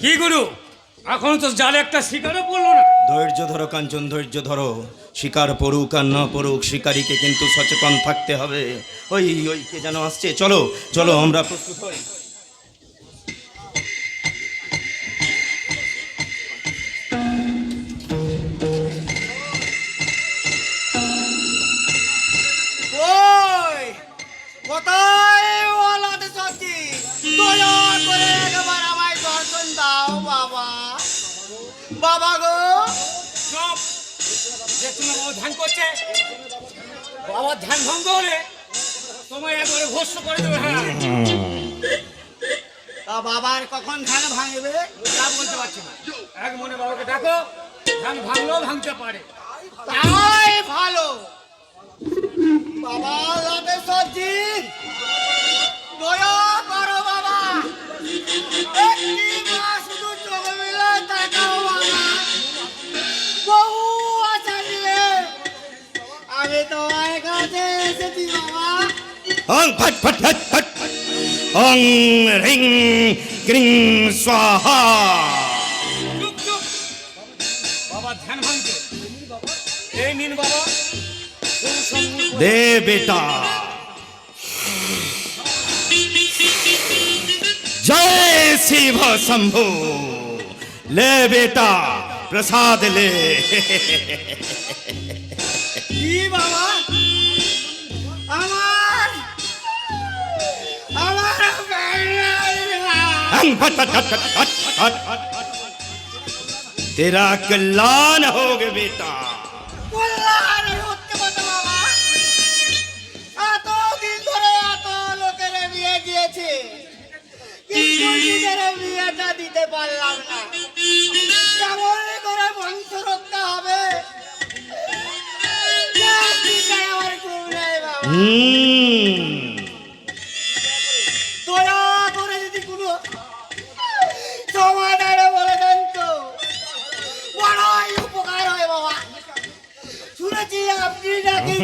কি গুরু? এখন তো জালে একটা শিকারও পড়ল না। ধৈর্য ধরো কাঞ্চন, ধৈর্য ধরো। শিকার পড়ুক আর না পড়ুক, শিকারীকে কিন্তু সচেতন থাকতে হবে। ওই ওই, কে যেন আসছে? চলো চলো, আমরা প্রস্তুত হই। ধ্যান করছে? ধ্যান ভঙ্গ হলে তোমায় একবারে করে দেবে হ্যাঁ। তা বাবার কখন ধ্যান ভাঙবে তা বলতে পারছি না। এক মনে বাবাকে ডাকো, ধ্যান ভাঙলেও ভাঙতে পারে। তাই ভালো। বাবা অং ফট ফট ফট ফট অং রিং ক্রিং স্বাহা চুপ চুপ বাবা ধ্যান ভাঙছে এই নিন বাবা খুব সম্মুখ দে বেটা जय शिव शंभु ले बेटा प्रसाद ले तेरा कल्याण हो गए बेटा কল্যাণ হতে পারতো বাবা এত দিন ধরে এত লোকের বিয়ে দিয়েছে কিন্তু নিজের বিয়েটা দিতে পারলাম না কেমন করে বংশ রক্ষা হবে চিন্তায় আমার ঘুম নাকি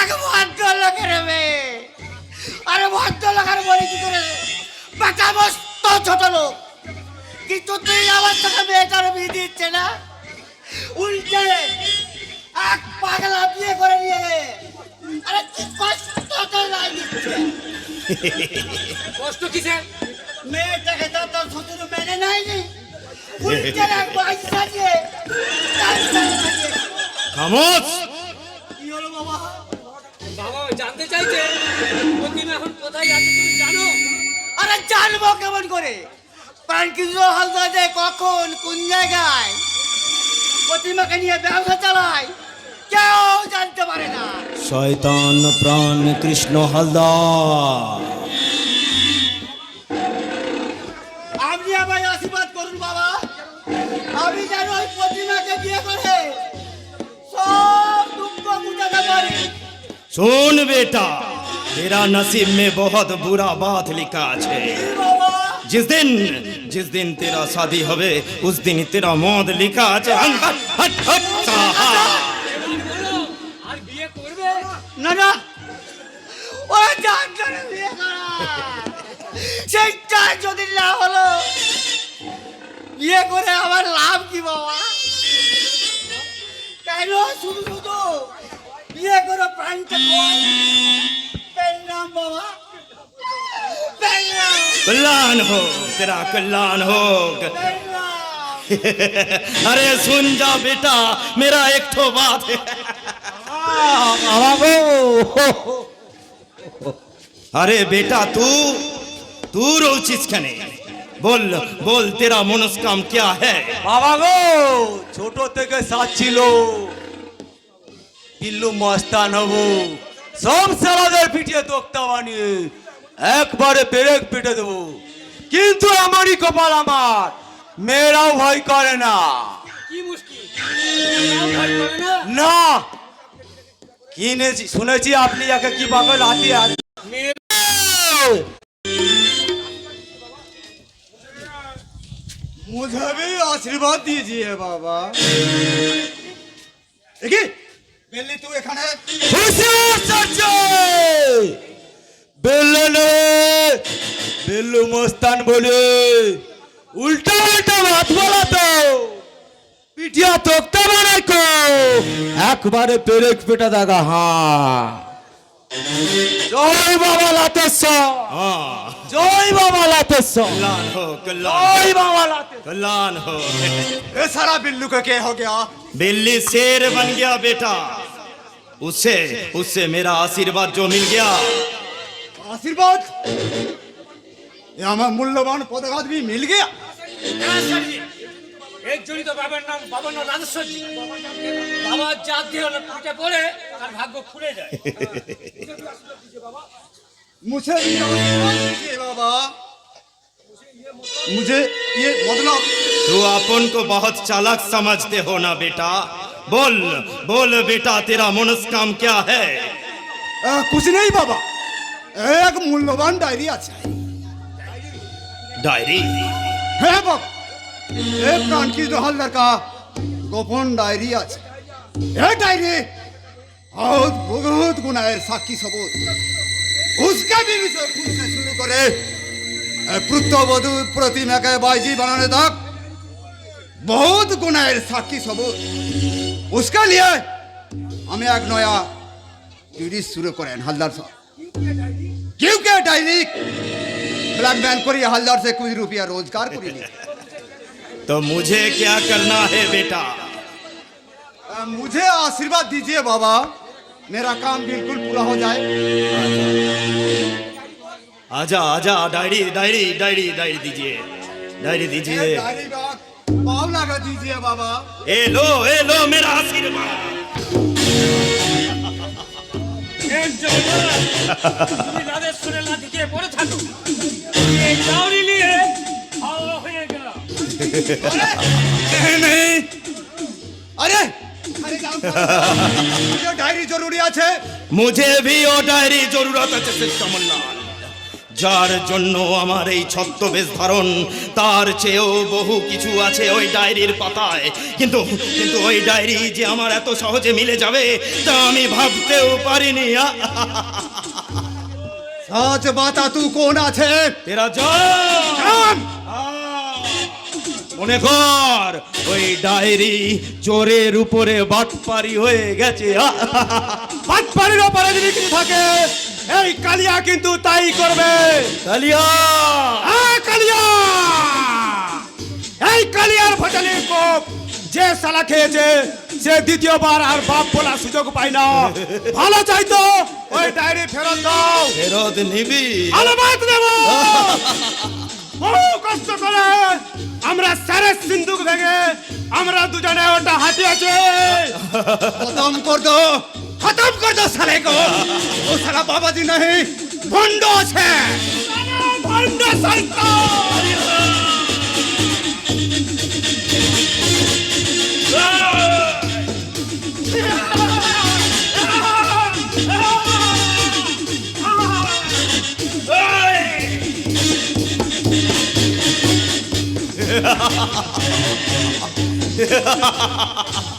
এক ভদ্রলোকের মেয়ে। আরে ভদ্রলোকের বলি কি করে? বেটা মস্ত ছোট লোক। কিন্তু তুই আমার চোখে মেয়েটার বিয়ে দিচ্ছে না? উল্টে এক পাগলা বিয়ে করে নিয়ে আরে কি কষ্ট তো লাগিচ্ছে কষ্ট কিসে? মেয়েটাকে তো তোর শ্বশুর মেনে নেয়নি। উল্টে এক বাইশ সাজিয়ে খামোশ! কি হলো বাবা? বাবা জানতে চাইছে? প্রতিমা এখন কোথায় জানো? আরে কেমন করে? প্রাণকৃষ্ণ হালদা কখন কোন জায়গায়? প্রতিমাকে নিয়ে ব্যবসা চালায়? কেউ জানতে পারে না। শয়তান প্রাণ কৃষ্ণ হালদার আপনি আমায় আশীর্বাদ করুন বাবা। আমি যেন ওই প্রতিমাকে বিয়ে করে সব দুঃখ মুটাতে পারি सुन बेटा तेरा नसीब में बहुत बुरा बात लिखा है কি বাবা जिस दिन जिस दिन तेरा शादी होवे उस दिन तेरा मौत लिखा है हट, हट, हट, हट, साहा। বলো আর বিয়ে করবে না না ও ডাক্তারে বিয়ে করা সেইটা যদি না হলো বিয়ে করে আমার লাভ কি বাবা কেন শুধু শুধু বিয়ে করে প্রাণটা পেলাম বাবা পেলাম कल्याण हो तेरा कल्याण हो পেলাম अरे सुन जा बेटा मेरा एक ठो बात है अरे बेटा तू तू रोचिस खने बोल बोल तेरा मनस्काम क्या है বাবা গো ছোট থেকে সাত ছিল পিল্লু মস্তান হব সব সালাদের পিঠিয়ে তোক্তা বানিয়ে একবারে পেরেক পিটে দেবো কিন্তু আমারই কপাল আমার মেয়েরাও ভয় করে না কি মুশকিল ভয় করে না না কিনেছি শুনেছি আপনি যাকে কি পাবে রাতে আজ মেয়ে मुझे भी आशीर्वाद दीजिए बाबा देखिए बेली तू এখানে বেল্লো নে বেল্লু মস্তান বলে উল্টা উল্টা ভাত বলা তো পিটিয়া তোকতা বানাই কো একবারে পেরেক পেটা দাগা হ্যাঁ জয় বাবা লাতেশ্বর हाँ জয় বাবা লাতেশ্বর कल्याण हो कल्याण জয় বাবা লাতেশ্বর कल्याण हो ये सारा बिल्लू का क्या हो गया बिल्ली शेर बन गया बेटा उससे उससे मेरा आशीर्वाद जो मिल गया आशीर्वाद ये हमारा मूल्यवान पदघात भी मिल गया আচার্য এর জড়িত বাবার নাম বাবার নাম রাজস্বরী বাবার জাত দিয়ে হলো পিঠে পড়ে তার ভাগ্য খুলে যায় मुझे भी आशीर्वाद दीजिए बाबा मुझे ये मतलब तू अपन को बहुत चालाक समझते हो ना बेटा बोल बोल बेटा तेरा मनस्काम क्या है आ, कुछ नहीं बाबा एक मूल्यवान डायरी আছে डायरी হ্যাঁ বাবা এ প্রাণকৃষ্ণ হালদার কা গোপন ডায়েরি আছে এ ডায়েরি बहुत बहुत गुनाहेर साक्षी सबूत उसका भी विषय खुद से शुरू करे पुत्रवधु प्रतिमा के बाईजी बनाने तक बहुत गुनाहेर साक्षी सबूत उसके लिए हमें एक नया सीरीज़ शुरू करें हलदार साहब क्योंकि डायरी? ब्लैक ब्लैकमेल करिए हलदार से कुछ रुपया रोज़गार करिए। तो मुझे क्या करना है बेटा? मुझे आशीर्वाद दीजिए बाबा मेरा काम बिल्कुल पूरा हो जाए। आजा आजा डायरी डायरी डायरी डायरी दीजिए। डायरी दीजिए। पाव लगा दीजिए बाबा ए लो ए लो मेरा आशीर्वाद এর জন্য তুমি রাজেশ্বরের লাঠিকে পড়ে থাকো এই চাউরি নিয়ে হাওয়া হয়ে গেলাম नहीं नहीं अरे अरे जाओ, मुझे डायरी जरूरी আছে মুঝে ভি ও ডায়েরি জরুরত আছে শেষ কমললাল যার জন্য আমার এই ছদ্মবেশ ধারণ তার চেয়েও বহু কিছু আছে ওই ডায়েরির পাতায়। কিন্তু কিন্তু ওই ডায়েরি যে আমার এত সহজে মিলে যাবে তা আমি ভাবতেও পারিনি। সচ বাতা তু কোন আছে? তেরা মনে কর ওই ডায়েরি চোরের উপরে বাটপারি হয়ে গেছে। যদি কিছু থাকে এই কালিয়া কিন্তু তাই করবে। কালিয়া। আ, কালিয়া। এই কালিয়ার ভোটালির কোপ যে সালা খেয়েছে সে দ্বিতীয়বার আর বাপ বলার সুযোগ পাই না। ভালো চাইতো ওই ডায়েরি ফেরত দাও। ফেরত নিবি। আলামাত দেব। বহু কষ্ট করে আমরা স্যারের সিন্ধুক ভেঙে আমরা দুজনে ওটা হাতিয়েছে ખતમ કર દો સાલે કો ઓ સાલા બાબાજી નહીં ભંડો છે ભંડો સરકાર Ha ha ha ha ha!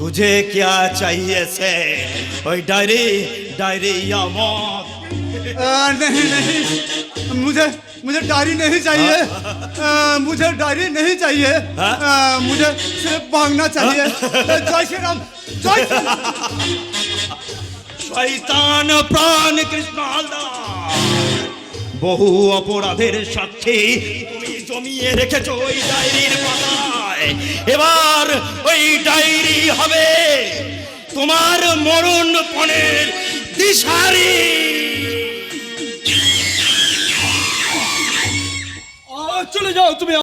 तुझे क्या चाहिए से ओए डायरी डायरी या मौत आ, नहीं नहीं मुझे मुझे डायरी नहीं चाहिए आ, मुझे डायरी नहीं चाहिए आ, मुझे सिर्फ भागना चाहिए जय श्री राम जय श्री राम শয়তান প্রাণ কৃষ্ণ হালদার বহু অপরাধের সাক্ষী তুমি জমিয়ে রেখেছো ওই ডায়েরির পাতায় এবার ওই ডায়েরি হবে তোমার মরণ পণের দিশারি। চলে যাও তুমি